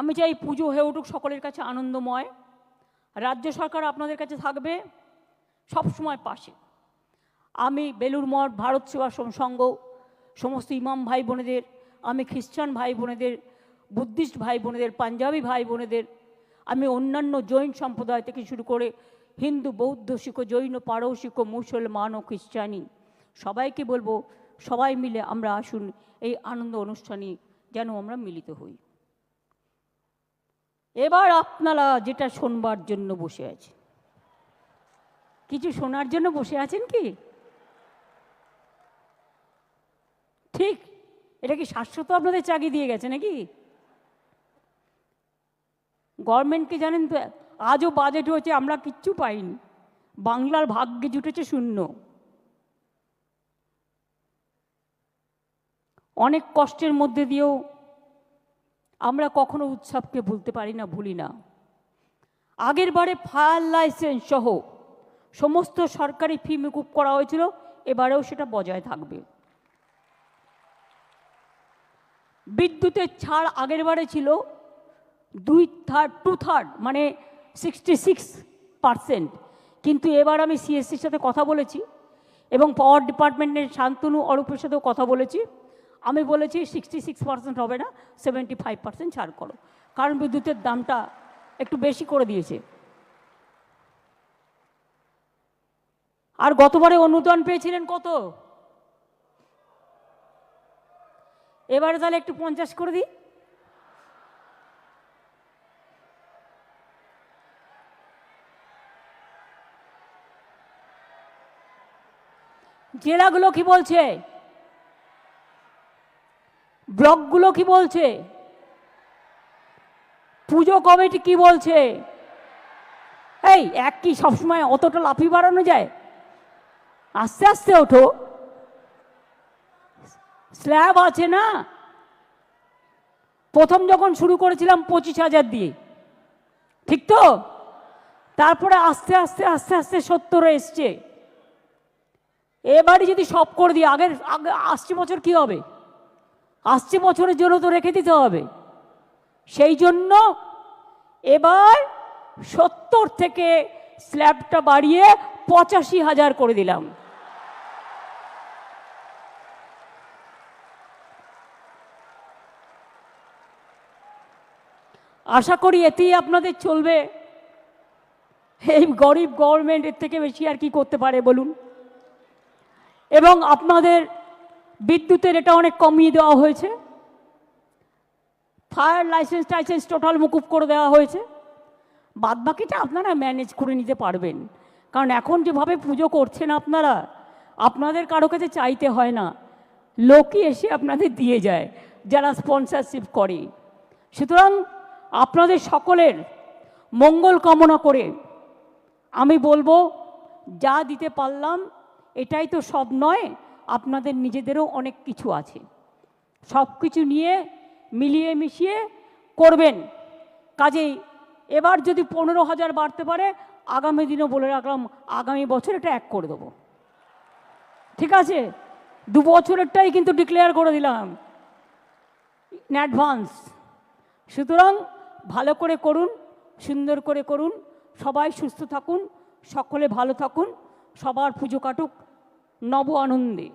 আমি চাই পুজো হয়ে উঠুক সকলের কাছে আনন্দময়। রাজ্য সরকার আপনাদের কাছে থাকবে, সব সময় পাশে। আমি বেলুর মঠ, ভারত সেবা সংঘ, সমস্ত ইমাম ভাই বোনেদের, আমি খ্রিস্টান ভাই বোনেদের, বুদ্ধিস্ট ভাই বোনেদের, পাঞ্জাবি ভাই বোনেদের, আমি অন্যান্য জৈন সম্প্রদায় থেকে শুরু করে হিন্দু, বৌদ্ধ, শিখ, জৈন পারসিক মুসলমান ও খ্রিস্টানি, সবাইকে বলব সবাই মিলে আমরা আসুন এই আনন্দ অনুষ্ঠানে যেন আমরা মিলিত হই। এবার আপনারা যেটা শোনবার জন্য বসে আছে কিছু শোনার জন্য বসে আছেন কি? ঠিক, এটা কি শাশ্বত আপনাদের চাকরি দিয়ে গেছে নাকি? গভর্নমেন্টকে জানেন তো, আজও বাজেট হয়েছে, আমরা কিচ্ছু পাইনি। বাংলার ভাগ্যে জুটেছে শূন্য। অনেক কষ্টের মধ্যে দিয়েও আমরা কখনো উৎসবকে ভুলতে পারি না, ভুলি না। আগের বারে ফায়ার লাইসেন্স সহ সমস্ত সরকারি ফি মুকুব করা হয়েছিল, এবারেও সেটা বজায় থাকবে। বিদ্যুতের ছাড় আগের বারে ছিল দুই থার্ড টু থার্ড মানে সিক্সটি সিক্স পারসেন্ট কিন্তু এবার আমি সিএসসির সাথে কথা বলেছি এবং পাওয়ার ডিপার্টমেন্টের শান্তনু অরূপের সাথেও কথা বলেছি। আমি বলেছি সিক্সটি সিক্স পার্সেন্ট হবে না সেভেন্টি ফাইভ পার্সেন্ট ছাড় করো। কারণ বিদ্যুতের দামটা একটু বেশি করে দিয়েছে। আর গতবারে অনুদান পেয়েছিলেন কত? এবারে তাহলে একটু পঞ্চাশ করে দিই। জেলাগুলো কি বলছে? ব্লকগুলো কি বলছে? পুজো কমিটি কি বলছে? এই, এক কি সবসময় অতটা লাফি বাড়ানো যায়? আস্তে আস্তে ওঠো। স্ল্যাব আছে না? প্রথম যখন শুরু করেছিলাম পঁচিশ হাজার দিয়ে। ঠিক তো? তারপরে আস্তে আস্তে আস্তে আস্তে সত্তরে এসছে। এবারে যদি সব করে দিই, আগের, আগে আসছে বছর কি হবে? আসছে বছরের জন্য তো রেখে দিতে হবে। সেই জন্য এবার সত্তর থেকে স্ল্যাবটা বাড়িয়ে পঁচাশি হাজার করে দিলাম। আশা করি এতেই আপনাদের চলবে। এই গরিব গভর্নমেন্টের থেকে বেশি আর কি করতে পারে বলুন। এবং আপনাদের বিদ্যুতের এটা অনেক কমিয়ে দেওয়া হয়েছে। ফায়ার লাইসেন্স টাইসেন্স টোটাল মুকুব করে দেওয়া হয়েছে। বাদবাকিটা আপনারা ম্যানেজ করে নিতে পারবেন। কারণ এখন যেভাবে পুজো করছেন আপনারা, আপনাদের কারও কাছে চাইতে হয় না। লোকই এসে আপনাদের দিয়ে যায়, যারা স্পন্সরশিপ করে। সুতরাং আপনাদের সকলের মঙ্গল কামনা করে আমি বলব, যা দিতে পারলাম, এটাই তো সব নয় আপনাদের নিজেদেরও অনেক কিছু আছে। সব কিছু নিয়ে মিলিয়ে মিশিয়ে করবেন। কাজেই এবার যদি পনেরো হাজার বাড়তে পারে, আগামী দিনও বলে রাখলাম, আগামী বছর এটা এক করে দেবো। ঠিক আছে? দু বছরেরটাই কিন্তু ডিক্লেয়ার করে দিলাম ইন অ্যাডভান্স সুতরাং ভালো করে করুন, সুন্দর করে করুন, সবাই সুস্থ থাকুন, সকলে ভালো থাকুন, সবার পুজো কাটুক। নব আনন্দে।